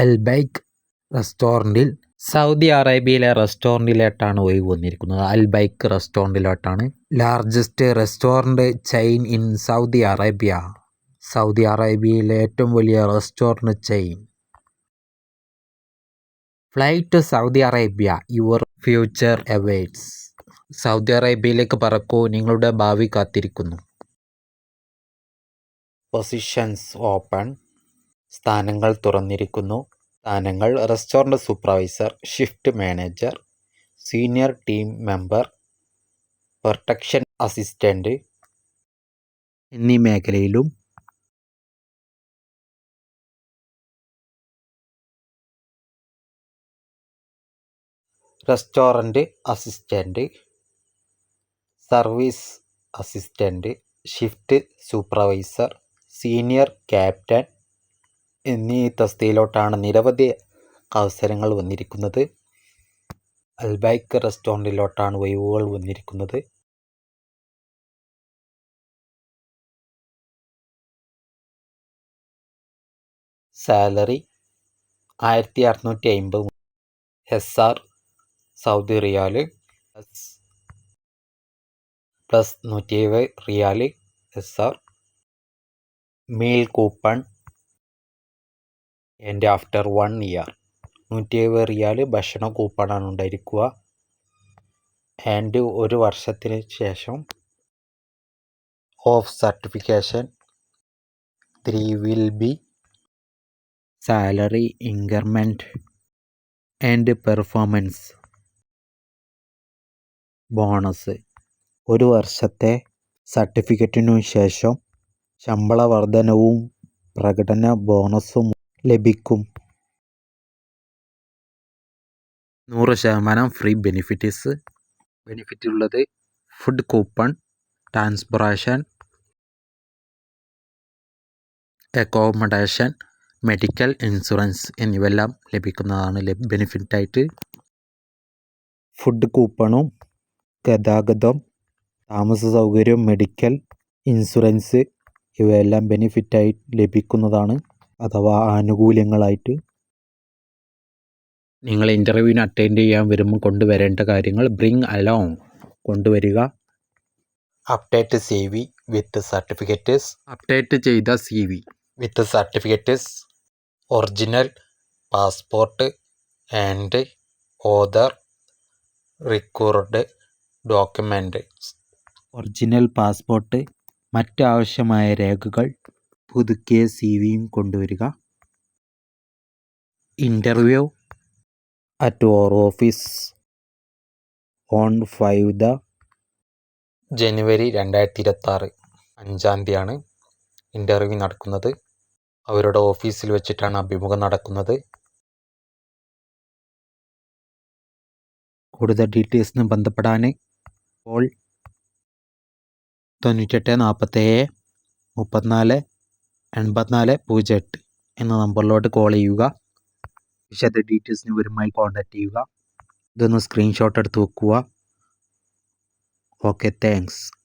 അൽ bike റെസ്റ്റോറന്റിൽ Saudi അറേബ്യയിലെ റെസ്റ്റോറന്റിലോട്ടാണ് ഒഴിവ് വന്നിരിക്കുന്നത്. Al Baik റെസ്റ്റോറന്റിലോട്ടാണ് largest restaurant chain in Saudi Arabia. Saudi അറേബ്യയിലെ ഏറ്റവും വലിയ restaurant chain. Flight to Saudi Arabia. Your future awaits Saudi അറേബ്യയിലേക്ക് പറക്കൂ. നിങ്ങളുടെ ഭാവി കാത്തിരിക്കുന്നു. Positions open. സ്ഥാനങ്ങൾ തുറന്നിരിക്കുന്നു. സ്ഥാനങ്ങൾ restaurant supervisor shift manager senior team member protection assistant എന്നീ മേഖലയിലും restaurant assistant service assistant shift supervisor senior captain എന്നീ തസ്തിയിലോട്ടാണ് നിരവധി അവസരങ്ങൾ വന്നിരിക്കുന്നത്. അൽബൈക്ക് റെസ്റ്റോറന്റിലോട്ടാണ് വൈവുകൾ വന്നിരിക്കുന്നത്. സാലറി ആയിരത്തി അറുന്നൂറ്റി അമ്പത് S R Saudi riyal plus plus നൂറ്റി എഴുപത് riyal S R meal coupon and after one year നൂറ്റി എഴുപത് റിയാൽ ഭക്ഷണ കൂപ്പണാണ് ഉണ്ടായിരിക്കുക. ആൻഡ് ഒരു വർഷത്തിന് ശേഷം of certification three will be salary increment and performance bonus ഒരു വർഷത്തെ സർട്ടിഫിക്കറ്റിനു ശേഷം ശമ്പള വർധനവും പ്രകടന ബോണസും ലഭിക്കും. നൂറ് ശതമാനം ഫ്രീ ബെനിഫിറ്റ്സ് ബെനിഫിറ്റ് ഉള്ളത് food coupon transportation accommodation medical insurance എന്നിവയെല്ലാം ലഭിക്കുന്നതാണ് ബെനിഫിറ്റായിട്ട് ഫുഡ് കൂപ്പണും ഗതാഗതം താമസ സൗകര്യം മെഡിക്കൽ ഇൻഷുറൻസ് ഇവയെല്ലാം ബെനിഫിറ്റായി ലഭിക്കുന്നതാണ്. അഥവാ ആനുകൂല്യങ്ങളായിട്ട് നിങ്ങൾ ഇന്റർവ്യൂവിന് അറ്റൻഡ് ചെയ്യാൻ വരുമ്പോൾ കൊണ്ടുവരേണ്ട കാര്യങ്ങൾ ബ്രിങ് അലോങ് കൊണ്ടുവരിക. Update C V with certificates update ചെയ്ത C V with certificates original passport and other required document original passport മറ്റാവശ്യമായ രേഖകൾ. പുതുക്കിയ സി വിയും കൊണ്ടുവരിക. Interview at our office on five the January രണ്ടായിരത്തി ഇരുപത്താറ് അഞ്ചാം തീയതിയാണ് ഇന്റർവ്യൂ നടക്കുന്നത്. അവരുടെ ഓഫീസിൽ വെച്ചിട്ടാണ് അഭിമുഖം നടക്കുന്നത്. കൂടുതൽ ഡീറ്റെയിൽസിന് ബന്ധപ്പെടാൻ കോൾ തൊണ്ണൂറ്റെട്ട് നാൽപ്പത്തേഴ് മുപ്പത്തിനാല് എൺപത്തിനാല് പൂജ്യം എട്ട് എന്ന നമ്പറിലോട്ട് കോൾ ചെയ്യുക. വിശദ ഡീറ്റെയിൽസിന് വരുമായി കോൺടാക്റ്റ് ചെയ്യുക. ഇതൊന്ന് സ്ക്രീൻഷോട്ട് എടുത്ത് വെക്കുക. Okay thanks